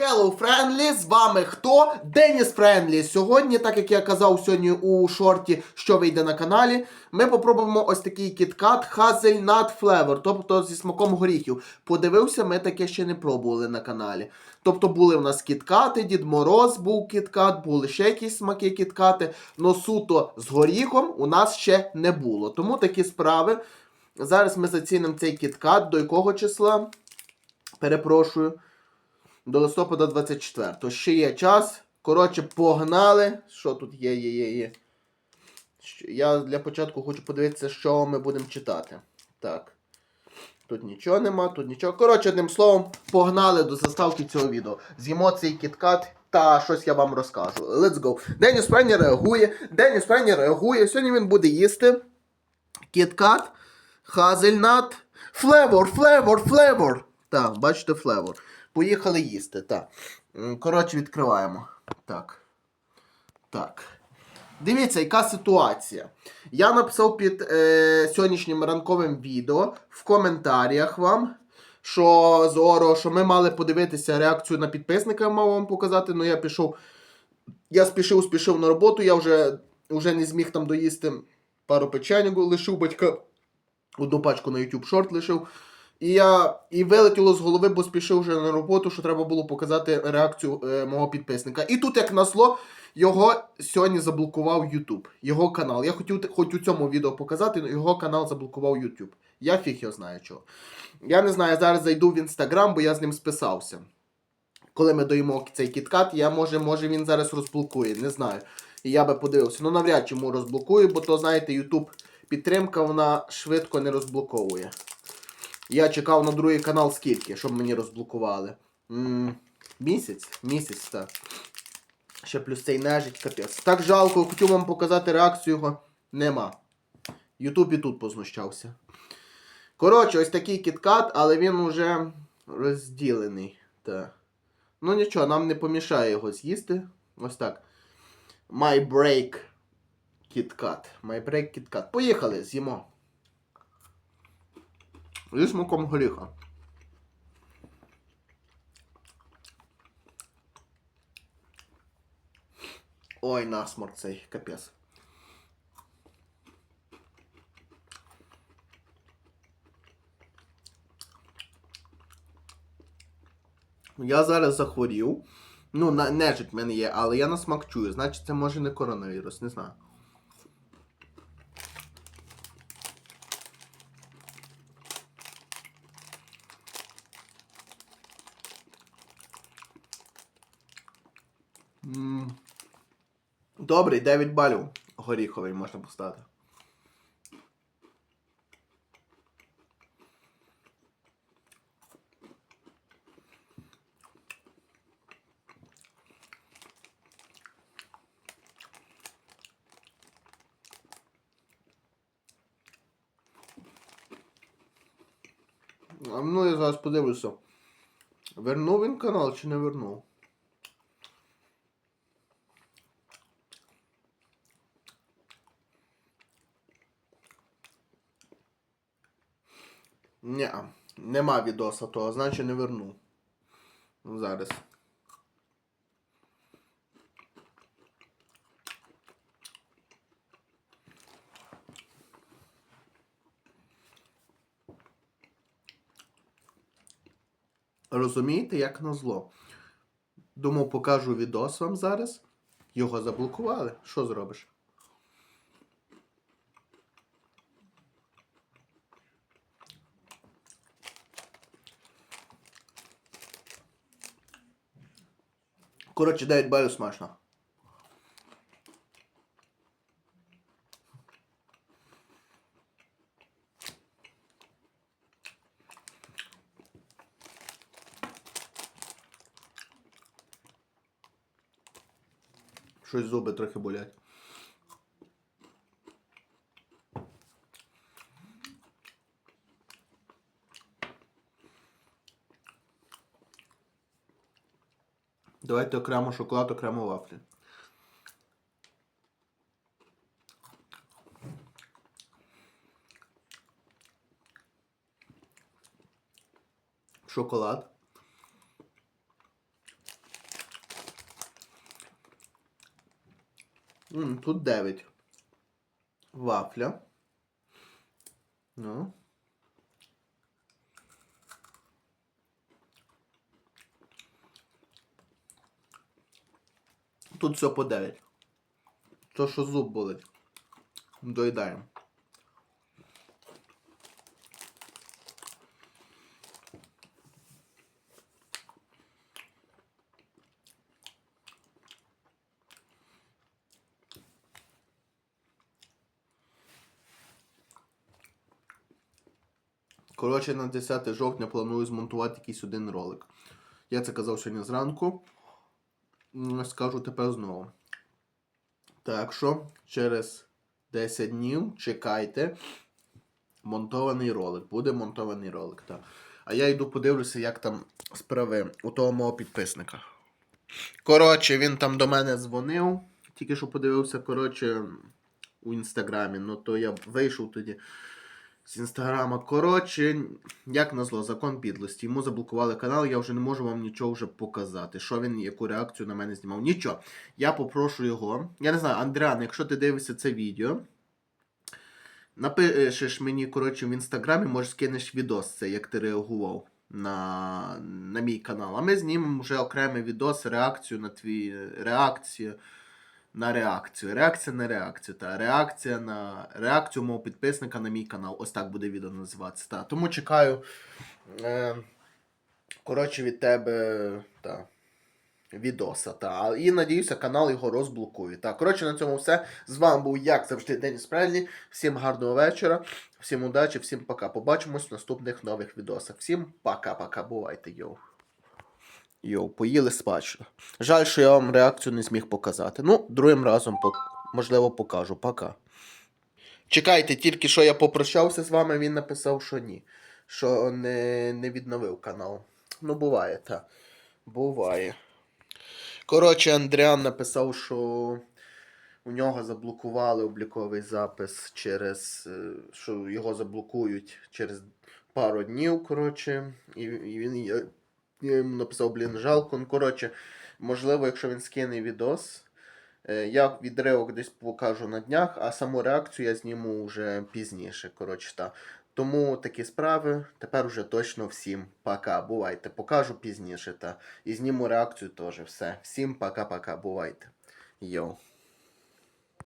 Hello, Friendly, з вами хто? Деніс Френдлі. Сьогодні, так як я казав сьогодні у шорті, що вийде на каналі, ми попробуємо ось такий кіткат Hazelnut Flavor, тобто зі смаком горіхів. Подивився, ми таке ще не пробували на каналі. Тобто були в нас кіткати, Дід Мороз був кіткат, були ще якісь смаки кіткати, но суто з горіхом у нас ще не було. Тому такі справи. Зараз ми зацінимо цей кіткат. До якого числа? Перепрошую. До листопада 24. То ще є час. Коротше, погнали. Що тут є, є, є, є. Я для початку хочу подивитися, що ми будемо читати. Так. Тут нічого нема, тут нічого. Коротше, одним словом, погнали до заставки цього відео. З'їмо цей кіткат та щось я вам розкажу. Let's go. Деніс Френі реагує. Деніс Френі реагує. Сьогодні він буде їсти кіткат, хазельнат, флевор, флевор, флевор. Так, бачите, флевор. Поїхали їсти. Так. Коротше, відкриваємо. Так. Так. Дивіться, яка ситуація. Я написав під е, сьогоднішнім ранковим відео в коментарях вам, що Зоро, що ми мали подивитися реакцію на підписника, я мав вам показати, але я пішов. Я спішив, спішив на роботу, я вже, вже не зміг там доїсти пару печеньок, лишив батька одну пачку на YouTube шорт лишив. І я і вилетіло з голови, бо спішив вже на роботу, що треба було показати реакцію е, мого підписника. І тут, як насло, його сьогодні заблокував YouTube, його канал. Я хотів хоч у цьому відео показати, але його канал заблокував YouTube. Я фіг його знаю чого. Я не знаю, зараз зайду в інстаграм, бо я з ним списався. Коли ми доїмо цей кіткат, я може, може він зараз розблокує, не знаю. І я би подивився. Ну навряд чи йому розблокує, бо то, знаєте, YouTube підтримка вона швидко не розблоковує. Я чекав на другий канал скільки, щоб мені розблокували. м місяць? Місяць, так. Ще плюс цей нежить, капець. Так жалко, хотів вам показати реакцію його. Нема. Ютуб і тут познущався. Коротше, ось такий кіткат, але він уже розділений. Так. Ну нічого, нам не помішає його з'їсти. Ось так. My break KitKat. My break KitKat. Поїхали, з'їмо. Зі смаком горіха. Ой, насморк цей, капець. Я зараз захворів. Ну, нежить в мене є, але я на смак чую. Значить, це може не коронавірус, не знаю. Добрий, 9 балів горіховий можна поставити. А ну я зараз подивлюся. Вернув він канал чи не вернув? Ні, нема відоса того, значить не верну. Зараз. Розумієте, як назло. Думав, покажу відос вам зараз. Його заблокували. Що зробиш? Коротше, 9 балів смачно. Щось зуби трохи болять. Давайте окремо шоколад, окремо вафлі. Шоколад. Тут 9. Вафля. Ну. Тут все по 9. То, що зуб болить. Доїдаємо. Коротше, на 10 жовтня планую змонтувати якийсь один ролик. Я це казав сьогодні зранку. Скажу тепер знову. Так що, через 10 днів чекайте. Монтований ролик. Буде монтований ролик, так. А я йду подивлюся, як там справи у того мого підписника. Коротше, він там до мене дзвонив. Тільки що подивився, коротше, у інстаграмі. Ну то я вийшов тоді з інстаграма. Коротше, як назло, закон підлості. Йому заблокували канал, я вже не можу вам нічого вже показати. Що він, яку реакцію на мене знімав. Нічого. Я попрошу його. Я не знаю, Андріан, якщо ти дивишся це відео, напишеш мені, коротше, в інстаграмі, може скинеш відос, це, як ти реагував на, на мій канал. А ми знімемо вже окремий відос, реакцію на твій реакцію. На реакцію. Реакція на реакцію. Та реакція на реакцію мого підписника на мій канал. Ось так буде відео називатися. Та. Тому чекаю. Е, коротше, від тебе. Та, відоса. Та. І надіюся, канал його розблокує. Та. Коротше, на цьому все. З вами був, як завжди, Деніс Прельний. Всім гарного вечора, всім удачі, всім пока. Побачимось в наступних нових відосах. Всім пока-пока. Бувайте, йоу. Йоу, поїли смачно. Жаль, що я вам реакцію не зміг показати. Ну, другим разом, можливо, покажу. Пока. Чекайте, тільки що я попрощався з вами, він написав, що ні. Що не, не відновив канал. Ну, буває, так. Буває. Коротше, Андріан написав, що у нього заблокували обліковий запис через. е, що його заблокують через пару днів, коротше. І, і він. Я- йому написав, блін, жалко. Ну, коротше, можливо, якщо він скине відос, е, я відривок десь покажу на днях, а саму реакцію я зніму вже пізніше. Коротше, та. Тому такі справи. Тепер вже точно всім пока. Бувайте. Покажу пізніше. Та. І зніму реакцію теж. Все. Всім пока-пока. Бувайте. Йоу.